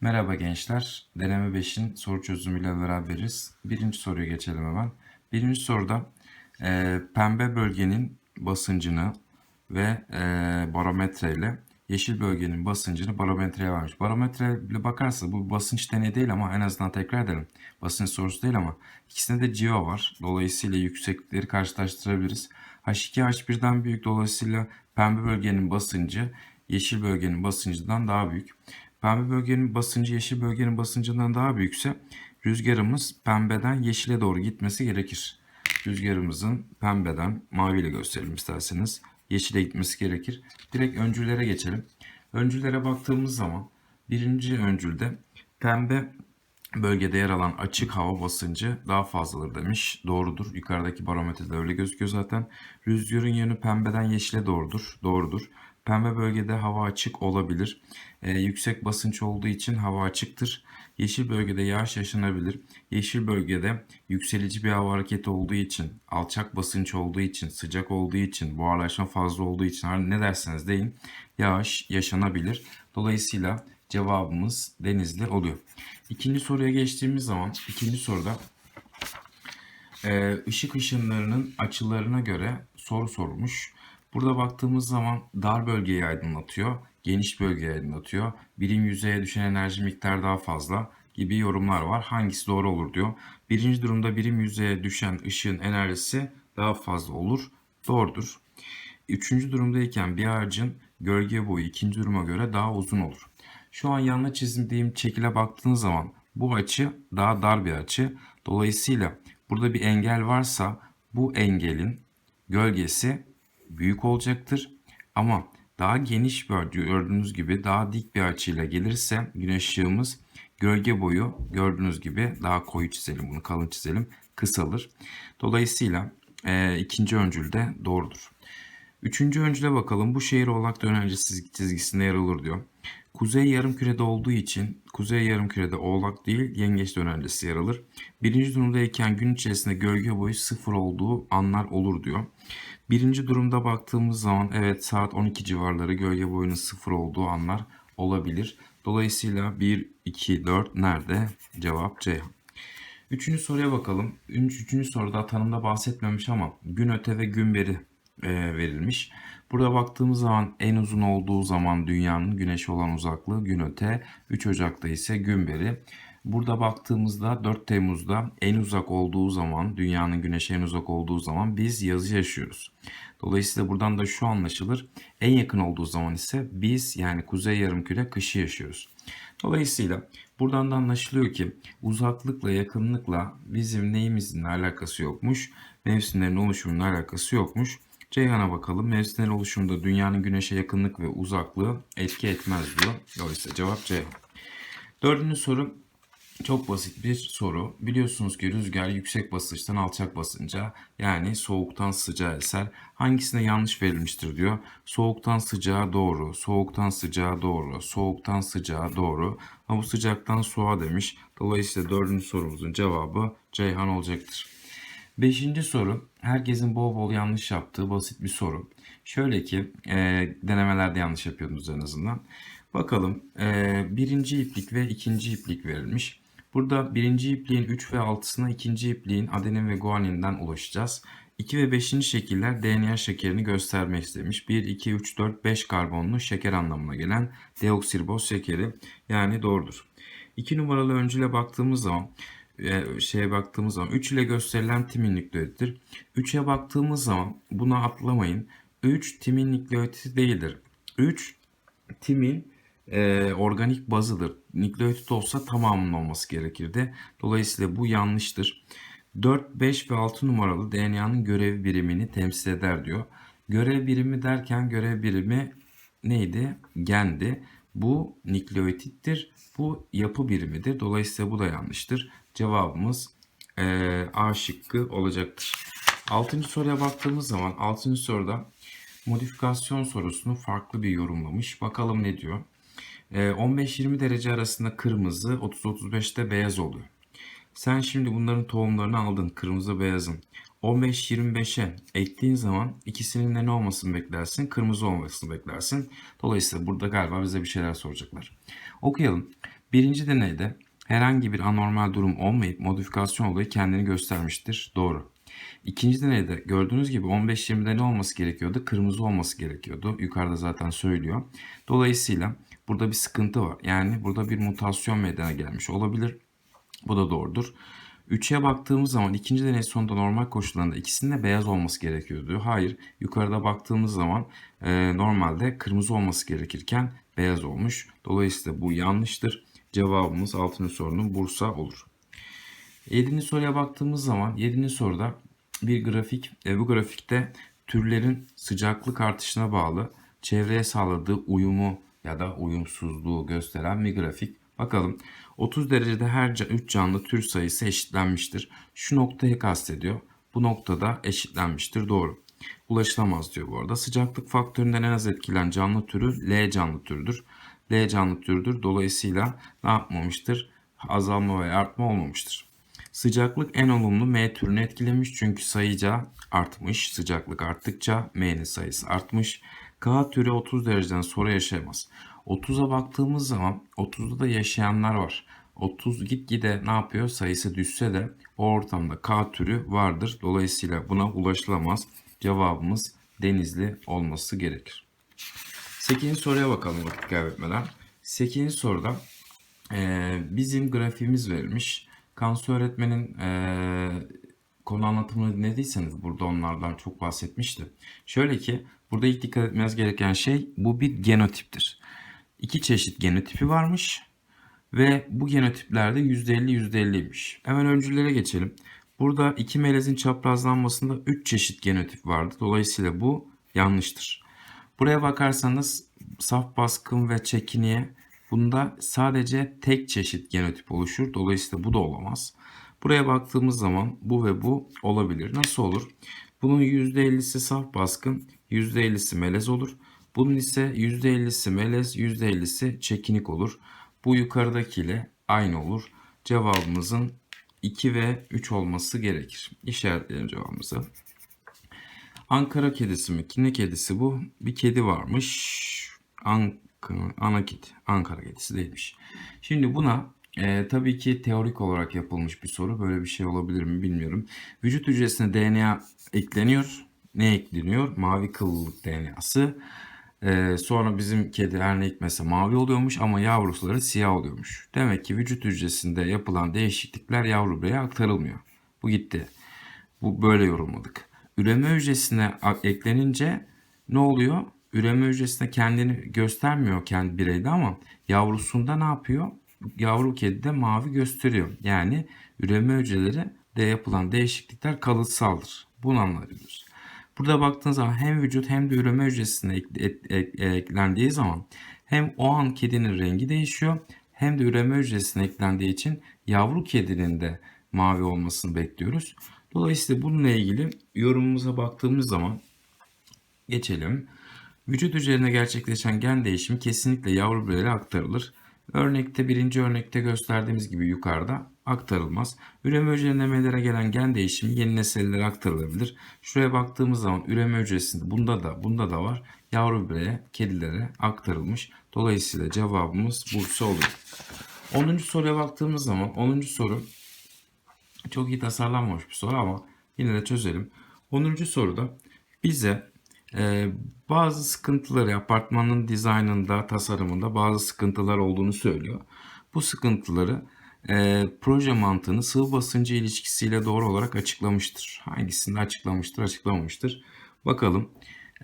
Merhaba gençler. Deneme 5'in soru çözümüyle beraberiz. Birinci soruya geçelim hemen. Birinci soruda e, pembe bölgenin basıncını ve e, barometre ile yeşil bölgenin basıncını barometreye vermiş. Barometre ile bakarsa bu basınç deneyi değil ama en azından tekrar edelim. Basınç sorusu değil ama ikisinde de CO var. Dolayısıyla yükseklikleri karşılaştırabiliriz. H2 H1'den büyük dolayısıyla pembe bölgenin basıncı yeşil bölgenin basıncından daha büyük. Pembe bölgenin basıncı yeşil bölgenin basıncından daha büyükse rüzgarımız pembeden yeşile doğru gitmesi gerekir. Rüzgarımızın pembeden maviyle gösterelim isterseniz yeşile gitmesi gerekir. Direkt öncüllere geçelim. Öncüllere baktığımız zaman birinci öncülde pembe bölgede yer alan açık hava basıncı daha fazladır demiş. Doğrudur. Yukarıdaki barometrede öyle gözüküyor zaten. Rüzgarın yönü pembeden yeşile doğrudur. Doğrudur. Pembe bölgede hava açık olabilir. Ee, yüksek basınç olduğu için hava açıktır. Yeşil bölgede yağış yaşanabilir. Yeşil bölgede yükselici bir hava hareketi olduğu için, alçak basınç olduğu için, sıcak olduğu için, buharlaşma fazla olduğu için her ne derseniz deyin yağış yaşanabilir. Dolayısıyla cevabımız denizli oluyor. İkinci soruya geçtiğimiz zaman ikinci soruda e, ışık ışınlarının açılarına göre soru sormuş. Burada baktığımız zaman dar bölgeyi aydınlatıyor, geniş bölgeyi aydınlatıyor. Birim yüzeye düşen enerji miktarı daha fazla gibi yorumlar var. Hangisi doğru olur diyor. Birinci durumda birim yüzeye düşen ışığın enerjisi daha fazla olur. Doğrudur. Üçüncü durumdayken bir ağacın gölge boyu ikinci duruma göre daha uzun olur. Şu an yanına çizdiğim şekile baktığınız zaman bu açı daha dar bir açı. Dolayısıyla burada bir engel varsa bu engelin gölgesi büyük olacaktır. Ama daha geniş bir gördüğünüz gibi daha dik bir açıyla gelirse güneş ışığımız gölge boyu gördüğünüz gibi daha koyu çizelim bunu kalın çizelim kısalır. Dolayısıyla e, ikinci öncül de doğrudur. Üçüncü öncüle bakalım. Bu şehir Oğlak Dönerci çizgisinde yer alır diyor. Kuzey yarımkürede olduğu için kuzey yarımkürede Oğlak değil Yengeç Dönercisi yer alır. Birinci durumdayken gün içerisinde gölge boyu sıfır olduğu anlar olur diyor. Birinci durumda baktığımız zaman evet saat 12 civarları gölge boyunun sıfır olduğu anlar olabilir. Dolayısıyla 1, 2, 4 nerede? Cevap C. Üçüncü soruya bakalım. Üç, üçüncü soruda tanımda bahsetmemiş ama gün öte ve gün beri e, verilmiş. Burada baktığımız zaman en uzun olduğu zaman dünyanın güneşe olan uzaklığı gün öte, 3 Ocak'ta ise gün beri. Burada baktığımızda 4 Temmuz'da en uzak olduğu zaman, dünyanın güneşe en uzak olduğu zaman biz yazı yaşıyoruz. Dolayısıyla buradan da şu anlaşılır. En yakın olduğu zaman ise biz yani kuzey yarımküre kışı yaşıyoruz. Dolayısıyla buradan da anlaşılıyor ki uzaklıkla yakınlıkla bizim neyimizin alakası yokmuş. Mevsimlerin oluşumunun alakası yokmuş. Ceyhan'a bakalım. Mevsimlerin oluşumunda dünyanın güneşe yakınlık ve uzaklığı etki etmez diyor. Dolayısıyla cevap Ceyhan. Dördüncü soru çok basit bir soru. Biliyorsunuz ki rüzgar yüksek basınçtan alçak basınca yani soğuktan sıcağa eser. Hangisine yanlış verilmiştir diyor. Soğuktan sıcağa doğru, soğuktan sıcağa doğru, soğuktan sıcağa doğru. Ama bu sıcaktan soğuğa demiş. Dolayısıyla dördüncü sorumuzun cevabı Ceyhan olacaktır. Beşinci soru. Herkesin bol bol yanlış yaptığı basit bir soru. Şöyle ki e, denemelerde yanlış yapıyordunuz en azından. Bakalım e, birinci iplik ve ikinci iplik verilmiş. Burada birinci ipliğin 3 ve 6'sına ikinci ipliğin adenin ve guaninden ulaşacağız. 2 ve 5. şekiller DNA şekerini göstermek istemiş. 1, 2, 3, 4, 5 karbonlu şeker anlamına gelen deoksiriboz şekeri yani doğrudur. 2 numaralı öncüle baktığımız zaman e, şeye baktığımız zaman 3 ile gösterilen timin nükleotittir. 3'e baktığımız zaman buna atlamayın. 3 timin nükleotidi değildir. 3 timin e, organik bazıdır. Nükleotit olsa tamamının olması gerekirdi. Dolayısıyla bu yanlıştır. 4, 5 ve 6 numaralı DNA'nın görev birimini temsil eder diyor. Görev birimi derken görev birimi neydi? Gendi. Bu nükleotittir. Bu yapı birimidir. Dolayısıyla bu da yanlıştır. Cevabımız e, A şıkkı olacaktır. Altıncı soruya baktığımız zaman altıncı soruda modifikasyon sorusunu farklı bir yorumlamış. Bakalım ne diyor? 15-20 derece arasında kırmızı, 30-35'te beyaz oluyor. Sen şimdi bunların tohumlarını aldın, kırmızı beyazın. 15-25'e ektiğin zaman ikisinin de ne olmasını beklersin? Kırmızı olmasını beklersin. Dolayısıyla burada galiba bize bir şeyler soracaklar. Okuyalım. Birinci deneyde herhangi bir anormal durum olmayıp modifikasyon olayı kendini göstermiştir. Doğru. İkinci deneyde gördüğünüz gibi 15-20'de ne olması gerekiyordu? Kırmızı olması gerekiyordu. Yukarıda zaten söylüyor. Dolayısıyla burada bir sıkıntı var. Yani burada bir mutasyon meydana gelmiş olabilir. Bu da doğrudur. 3'e baktığımız zaman ikinci deney sonunda normal koşullarında ikisinin de beyaz olması gerekiyordu. Hayır, yukarıda baktığımız zaman e, normalde kırmızı olması gerekirken beyaz olmuş. Dolayısıyla bu yanlıştır. Cevabımız 6. sorunun Bursa olur. 7. soruya baktığımız zaman 7. soruda bir grafik. E, bu grafikte türlerin sıcaklık artışına bağlı çevreye sağladığı uyumu ya da uyumsuzluğu gösteren bir grafik. Bakalım 30 derecede her 3 canlı tür sayısı eşitlenmiştir. Şu noktayı kastediyor. Bu noktada eşitlenmiştir. Doğru. Ulaşılamaz diyor bu arada. Sıcaklık faktöründen en az etkilen canlı türü L canlı türüdür. L canlı türüdür. Dolayısıyla ne yapmamıştır? Azalma veya artma olmamıştır. Sıcaklık en olumlu M türünü etkilemiş çünkü sayıca artmış. Sıcaklık arttıkça M'nin sayısı artmış. K türü 30 dereceden sonra yaşayamaz. 30'a baktığımız zaman 30'da da yaşayanlar var. 30 gitgide ne yapıyor? Sayısı düşse de o ortamda K türü vardır. Dolayısıyla buna ulaşılamaz. Cevabımız Denizli olması gerekir. 8. soruya bakalım vakit kaybetmeden. 8. soruda eee, bizim grafiğimiz verilmiş. Kansu öğretmenin eee, konu anlatımını dinlediyseniz burada onlardan çok bahsetmişti. Şöyle ki burada ilk dikkat etmeniz gereken şey bu bir genotiptir. İki çeşit genotipi varmış ve bu genotiplerde %50 %50'ymiş. Hemen öncüllere geçelim. Burada iki melezin çaprazlanmasında 3 çeşit genotip vardı. Dolayısıyla bu yanlıştır. Buraya bakarsanız saf baskın ve çekiniye bunda sadece tek çeşit genotip oluşur. Dolayısıyla bu da olamaz. Buraya baktığımız zaman bu ve bu olabilir. Nasıl olur? Bunun %50'si saf baskın, %50'si melez olur. Bunun ise %50'si melez, %50'si çekinik olur. Bu yukarıdakiyle aynı olur. Cevabımızın 2 ve 3 olması gerekir. İşaretleyelim cevabımızı. Ankara kedisi mi? Ne kedisi bu? Bir kedi varmış. Ankara, ana kedi. Ankara kedisi değilmiş. Şimdi buna e, tabii ki teorik olarak yapılmış bir soru. Böyle bir şey olabilir mi bilmiyorum. Vücut hücresine DNA ekleniyor. Ne ekleniyor? Mavi kıllılık DNA'sı. E, sonra bizim kedi her ne hikmetse mavi oluyormuş ama yavruları siyah oluyormuş. Demek ki vücut hücresinde yapılan değişiklikler yavru bireye aktarılmıyor. Bu gitti. Bu böyle yorumladık. Üreme hücresine eklenince ne oluyor? Üreme hücresinde kendini göstermiyor kendi bireyde ama yavrusunda ne yapıyor? Yavru kedi de mavi gösteriyor. Yani üreme hücreleri de yapılan değişiklikler kalıtsaldır. Bunu anlayabiliyoruz. Burada baktığınız zaman hem vücut hem de üreme hücresine ek- ek- ek- eklendiği zaman hem o an kedinin rengi değişiyor hem de üreme hücresine eklendiği için yavru kedinin de mavi olmasını bekliyoruz. Dolayısıyla bununla ilgili yorumumuza baktığımız zaman geçelim. Vücut hücrelerine gerçekleşen gen değişimi kesinlikle yavru bireylere aktarılır. Örnekte birinci örnekte gösterdiğimiz gibi yukarıda aktarılmaz. Üreme hücrelerine meydana gelen gen değişimi yeni nesillere aktarılabilir. Şuraya baktığımız zaman üreme hücresinde bunda da bunda da var. Yavru bireye, kedilere aktarılmış. Dolayısıyla cevabımız Bursa olur. 10. soruya baktığımız zaman 10. soru çok iyi tasarlanmamış bir soru ama yine de çözelim. 10. soruda bize bazı sıkıntıları apartmanın dizaynında, tasarımında bazı sıkıntılar olduğunu söylüyor. Bu sıkıntıları e, proje mantığını sıvı basıncı ilişkisiyle doğru olarak açıklamıştır. Hangisini açıklamıştır, açıklamamıştır. Bakalım.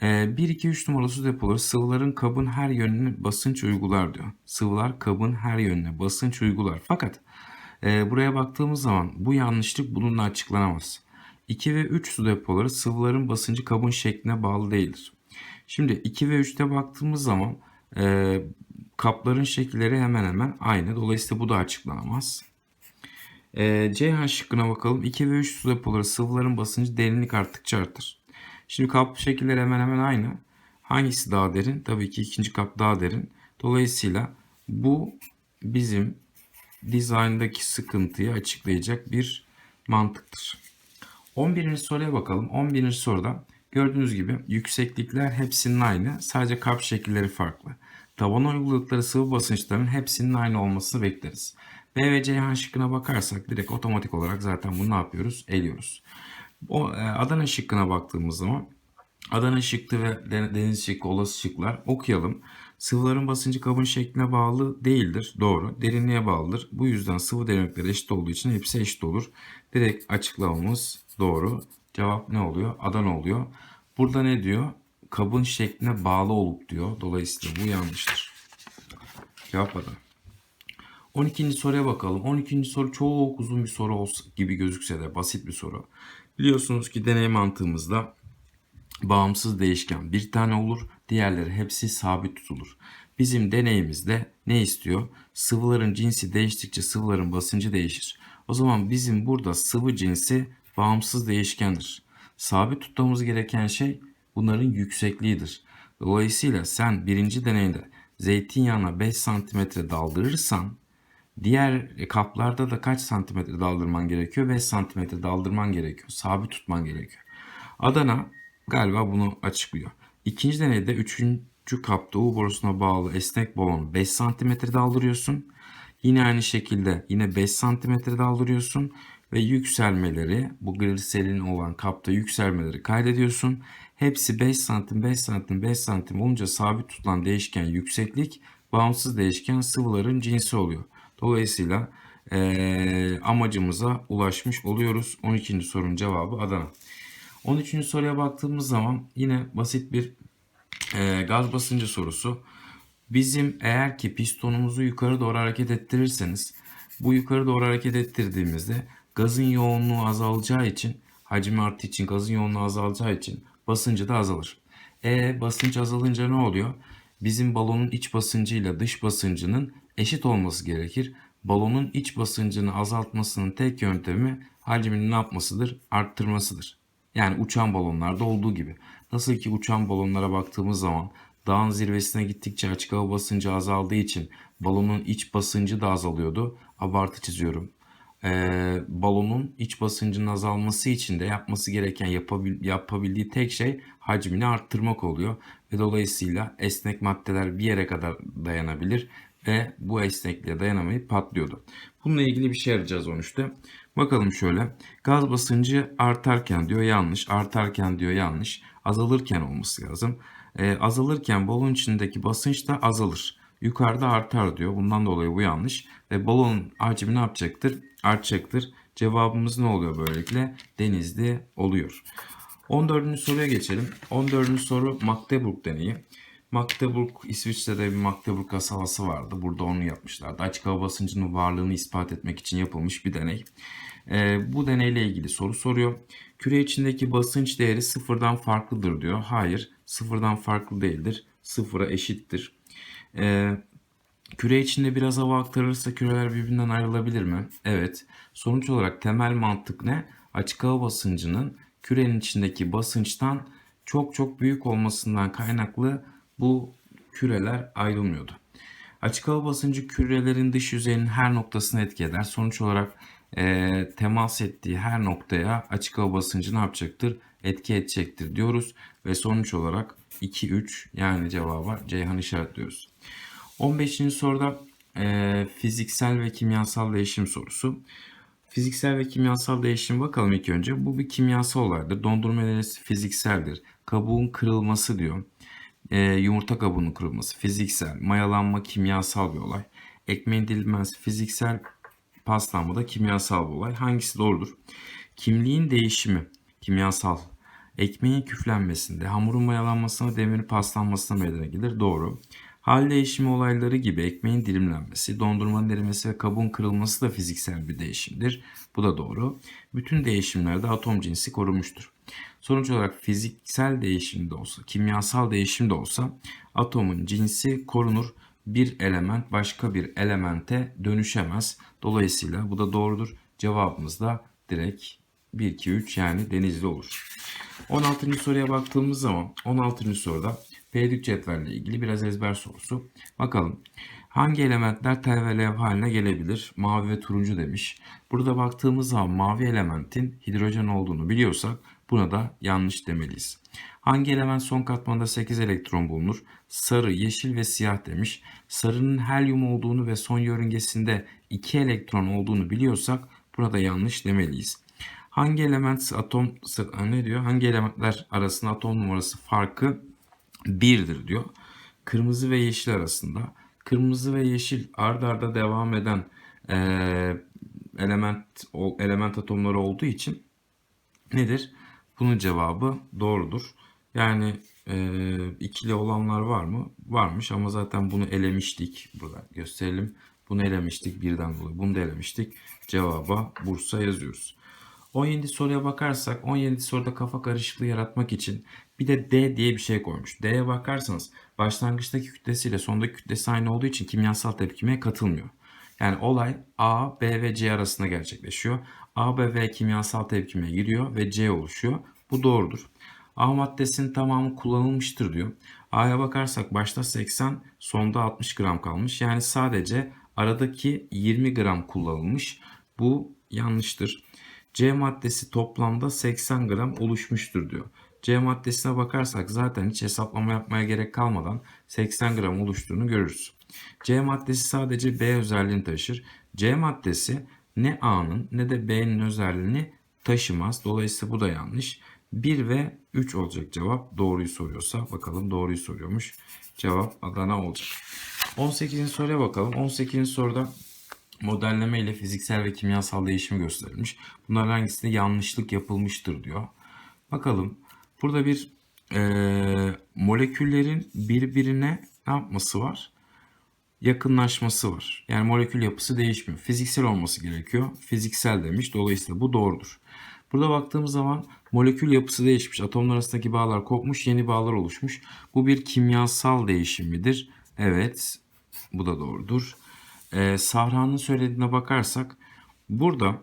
E, 1, 2, 3 numaralı su depoları sıvıların kabın her yönüne basınç uygular diyor. Sıvılar kabın her yönüne basınç uygular. Fakat e, buraya baktığımız zaman bu yanlışlık bununla açıklanamaz. 2 ve 3 su depoları sıvıların basıncı kabın şekline bağlı değildir. Şimdi 2 ve 3'te baktığımız zaman e, kapların şekilleri hemen hemen aynı. Dolayısıyla bu da açıklanamaz. E, C şıkkına bakalım. 2 ve 3 su depoları sıvıların basıncı derinlik arttıkça artar. Şimdi kap şekilleri hemen hemen aynı. Hangisi daha derin? Tabii ki ikinci kap daha derin. Dolayısıyla bu bizim dizayndaki sıkıntıyı açıklayacak bir mantıktır. 11. soruya bakalım. 11. soruda gördüğünüz gibi yükseklikler hepsinin aynı. Sadece kap şekilleri farklı. tabana uyguladıkları sıvı basınçların hepsinin aynı olmasını bekleriz. B ve Ceyhan şıkkına bakarsak direkt otomatik olarak zaten bunu ne yapıyoruz? Eliyoruz. O e, Adana şıkkına baktığımız zaman Adana şıkkı ve de- deniz şıkkı olası şıklar okuyalım. Sıvıların basıncı kabın şekline bağlı değildir. Doğru. Derinliğe bağlıdır. Bu yüzden sıvı derinlikleri eşit olduğu için hepsi eşit olur. Direkt açıklamamız doğru. Cevap ne oluyor? Adana oluyor. Burada ne diyor? Kabın şekline bağlı olup diyor. Dolayısıyla bu yanlıştır. Cevap Adana. 12. soruya bakalım. 12. soru çok uzun bir soru olsa gibi gözükse de basit bir soru. Biliyorsunuz ki deney mantığımızda bağımsız değişken bir tane olur, diğerleri hepsi sabit tutulur. Bizim deneyimizde ne istiyor? Sıvıların cinsi değiştikçe sıvıların basıncı değişir. O zaman bizim burada sıvı cinsi bağımsız değişkendir. Sabit tutmamız gereken şey bunların yüksekliğidir. Dolayısıyla sen birinci deneyde zeytinyağına 5 santimetre daldırırsan Diğer kaplarda da kaç santimetre daldırman gerekiyor? 5 santimetre daldırman gerekiyor. Sabit tutman gerekiyor. Adana galiba bunu açıklıyor. İkinci deneyde üçüncü kapta U borusuna bağlı esnek balonu 5 santimetre daldırıyorsun. Yine aynı şekilde yine 5 santimetre daldırıyorsun ve yükselmeleri bu gliserin olan kapta yükselmeleri kaydediyorsun. Hepsi 5 santim 5 santim 5 santim olunca sabit tutulan değişken yükseklik bağımsız değişken sıvıların cinsi oluyor. Dolayısıyla eee, amacımıza ulaşmış oluyoruz. 12. sorunun cevabı Adana. 13. soruya baktığımız zaman yine basit bir eee, gaz basıncı sorusu. Bizim eğer ki pistonumuzu yukarı doğru hareket ettirirseniz bu yukarı doğru hareket ettirdiğimizde gazın yoğunluğu azalacağı için hacmi arttığı için gazın yoğunluğu azalacağı için basıncı da azalır. E basınç azalınca ne oluyor? Bizim balonun iç basıncıyla dış basıncının eşit olması gerekir. Balonun iç basıncını azaltmasının tek yöntemi hacmini ne yapmasıdır? Arttırmasıdır. Yani uçan balonlarda olduğu gibi. Nasıl ki uçan balonlara baktığımız zaman dağın zirvesine gittikçe açık hava basıncı azaldığı için balonun iç basıncı da azalıyordu. Abartı çiziyorum. Ee, balonun iç basıncının azalması için de yapması gereken yapabil- yapabildiği tek şey hacmini arttırmak oluyor. Ve dolayısıyla esnek maddeler bir yere kadar dayanabilir ve bu esnekliğe dayanamayıp patlıyordu. Bununla ilgili bir şey arayacağız 13'te. Bakalım şöyle. Gaz basıncı artarken diyor yanlış, artarken diyor yanlış, azalırken olması lazım. Ee, azalırken balon içindeki basınç da azalır. Yukarıda artar diyor. Bundan dolayı bu yanlış. Ve balonun hacmi ne yapacaktır? Artacaktır. Cevabımız ne oluyor böylelikle? Denizli oluyor. 14. soruya geçelim. 14. soru Magdeburg deneyi. Magdeburg, İsviçre'de bir Magdeburg kasabası vardı. Burada onu yapmışlardı. Açık hava basıncının varlığını ispat etmek için yapılmış bir deney. Ee, bu deneyle ilgili soru soruyor. Küre içindeki basınç değeri sıfırdan farklıdır diyor. Hayır, sıfırdan farklı değildir. Sıfıra eşittir. Ee, Küre içinde biraz hava aktarılırsa küreler birbirinden ayrılabilir mi? Evet. Sonuç olarak temel mantık ne? Açık hava basıncının kürenin içindeki basınçtan çok çok büyük olmasından kaynaklı bu küreler ayrılmıyordu. Açık hava basıncı kürelerin dış yüzeyinin her noktasını etki. Sonuç olarak e, temas ettiği her noktaya açık hava basıncı ne yapacaktır? Etki edecektir diyoruz. Ve sonuç olarak 2-3 yani cevaba Ceyhan işaretliyoruz. 15. soruda e, fiziksel ve kimyasal değişim sorusu. Fiziksel ve kimyasal değişim bakalım ilk önce. Bu bir kimyasal olaydır. Dondurma enerjisi fizikseldir. Kabuğun kırılması diyor. E, yumurta kabuğunun kırılması fiziksel. Mayalanma kimyasal bir olay. Ekmeğin dilimlenmesi fiziksel. Paslanma da kimyasal bir olay. Hangisi doğrudur? Kimliğin değişimi kimyasal. Ekmeğin küflenmesinde, hamurun mayalanmasına, demirin paslanmasına meydana gelir. Doğru. Hal değişimi olayları gibi ekmeğin dilimlenmesi, dondurmanın erimesi ve kabuğun kırılması da fiziksel bir değişimdir. Bu da doğru. Bütün değişimlerde atom cinsi korunmuştur. Sonuç olarak fiziksel değişim de olsa, kimyasal değişim de olsa atomun cinsi korunur. Bir element başka bir elemente dönüşemez. Dolayısıyla bu da doğrudur. Cevabımız da direkt 1, 2, 3 yani denizli olur. 16. soruya baktığımız zaman 16. soruda periyodik cetvelle ilgili biraz ezber sorusu. Bakalım hangi elementler tel ve lev haline gelebilir? Mavi ve turuncu demiş. Burada baktığımız zaman mavi elementin hidrojen olduğunu biliyorsak buna da yanlış demeliyiz. Hangi element son katmanda 8 elektron bulunur? sarı, yeşil ve siyah demiş. Sarının helyum olduğunu ve son yörüngesinde 2 elektron olduğunu biliyorsak burada yanlış demeliyiz. Hangi element atom ne diyor? Hangi elementler arasında atom numarası farkı 1'dir diyor. Kırmızı ve yeşil arasında. Kırmızı ve yeşil ard arda devam eden eee, element element atomları olduğu için nedir? Bunun cevabı doğrudur. Yani eee, ikili olanlar var mı? Varmış ama zaten bunu elemiştik. Burada gösterelim. Bunu elemiştik birden dolayı. Bunu da elemiştik. Cevaba Bursa yazıyoruz. 17 soruya bakarsak 17 soruda kafa karışıklığı yaratmak için bir de D diye bir şey koymuş. D'ye bakarsanız başlangıçtaki kütlesiyle sondaki kütlesi aynı olduğu için kimyasal tepkimeye katılmıyor. Yani olay A, B ve C arasında gerçekleşiyor. A, B, V kimyasal tepkime giriyor ve C oluşuyor. Bu doğrudur. A maddesinin tamamı kullanılmıştır diyor. A'ya bakarsak başta 80, sonda 60 gram kalmış. Yani sadece aradaki 20 gram kullanılmış. Bu yanlıştır. C maddesi toplamda 80 gram oluşmuştur diyor. C maddesine bakarsak zaten hiç hesaplama yapmaya gerek kalmadan 80 gram oluştuğunu görürüz. C maddesi sadece B özelliğini taşır. C maddesi ne A'nın ne de B'nin özelliğini taşımaz. Dolayısıyla bu da yanlış. 1 ve 3 olacak cevap. Doğruyu soruyorsa bakalım doğruyu soruyormuş. Cevap Adana olacak. 18. soruya bakalım. 18. soruda modelleme ile fiziksel ve kimyasal değişim gösterilmiş. Bunların hangisinde yanlışlık yapılmıştır diyor. Bakalım. Burada bir eee, moleküllerin birbirine ne yapması var? Yakınlaşması var. Yani molekül yapısı değişmiyor. Fiziksel olması gerekiyor. Fiziksel demiş. Dolayısıyla bu doğrudur. Burada baktığımız zaman molekül yapısı değişmiş. Atomlar arasındaki bağlar kopmuş, yeni bağlar oluşmuş. Bu bir kimyasal değişim midir? Evet. Bu da doğrudur. Ee, Sahra'nın söylediğine bakarsak burada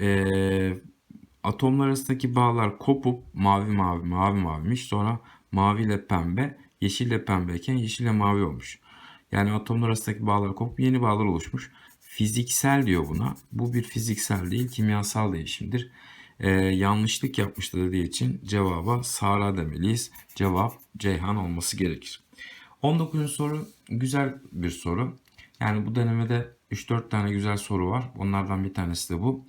ee, atomlar arasındaki bağlar kopup mavi mavi mavi mavimiş. Sonra mavi ile pembe, yeşil ile pembeyken yeşil ile mavi olmuş. Yani atomlar arasındaki bağlar kopup yeni bağlar oluşmuş. Fiziksel diyor buna. Bu bir fiziksel değil, kimyasal değişimdir. Ee, yanlışlık yapmıştı dediği için cevaba Sara demeliyiz. Cevap Ceyhan olması gerekir. 19. soru güzel bir soru. Yani bu denemede 3-4 tane güzel soru var. Onlardan bir tanesi de bu.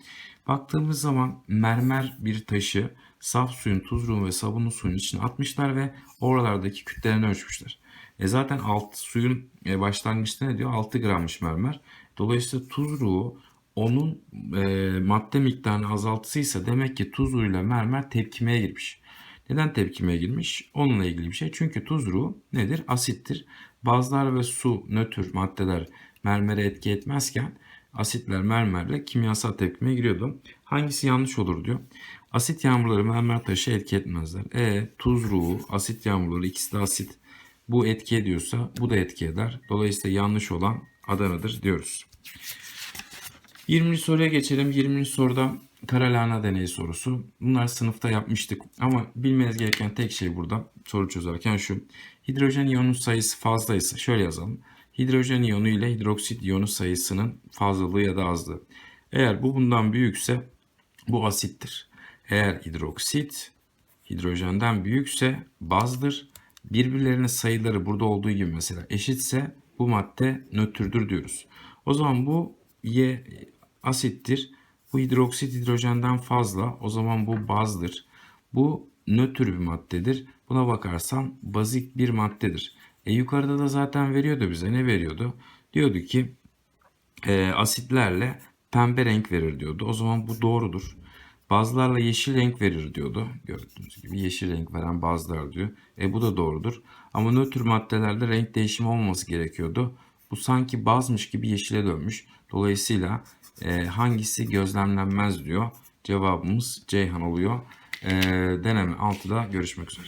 Baktığımız zaman mermer bir taşı saf suyun, tuzluğun ve sabunlu suyun içine atmışlar ve oralardaki kütlelerini ölçmüşler. E zaten alt suyun e, başlangıçta ne diyor? 6 grammış mermer. Dolayısıyla tuzluğu onun e, madde miktarını azaltısıysa demek ki tuzluğuyla mermer tepkimeye girmiş. Neden tepkimeye girmiş? Onunla ilgili bir şey. Çünkü tuzluğu nedir? Asittir. Bazlar ve su, nötr maddeler mermere etki etmezken asitler mermerle kimyasal tepkimeye giriyordu. Hangisi yanlış olur diyor. Asit yağmurları mermer taşı etki etmezler. E tuzluğu, asit yağmurları ikisi de asit. Bu etki ediyorsa bu da etki eder. Dolayısıyla yanlış olan Adana'dır diyoruz. 20. soruya geçelim. 20. soruda kara lahana deneyi sorusu. Bunlar sınıfta yapmıştık ama bilmeniz gereken tek şey burada soru çözerken şu. Hidrojen iyonu sayısı fazlaysa şöyle yazalım. Hidrojen iyonu ile hidroksit iyonu sayısının fazlalığı ya da azlığı. Eğer bu bundan büyükse bu asittir. Eğer hidroksit hidrojenden büyükse bazdır. Birbirlerine sayıları burada olduğu gibi mesela eşitse bu madde nötrdür diyoruz. O zaman bu Y asittir. Bu hidroksit hidrojenden fazla. O zaman bu bazdır. Bu nötr bir maddedir. Buna bakarsan bazik bir maddedir. E yukarıda da zaten veriyordu bize. Ne veriyordu? Diyordu ki e, asitlerle pembe renk verir diyordu. O zaman bu doğrudur. Bazılarla yeşil renk verir diyordu. Gördüğünüz gibi yeşil renk veren bazılar diyor. E bu da doğrudur. Ama nötr maddelerde renk değişimi olmaması gerekiyordu. Bu sanki bazmış gibi yeşile dönmüş. Dolayısıyla e, hangisi gözlemlenmez diyor. Cevabımız Ceyhan oluyor. E, deneme 6'da görüşmek üzere.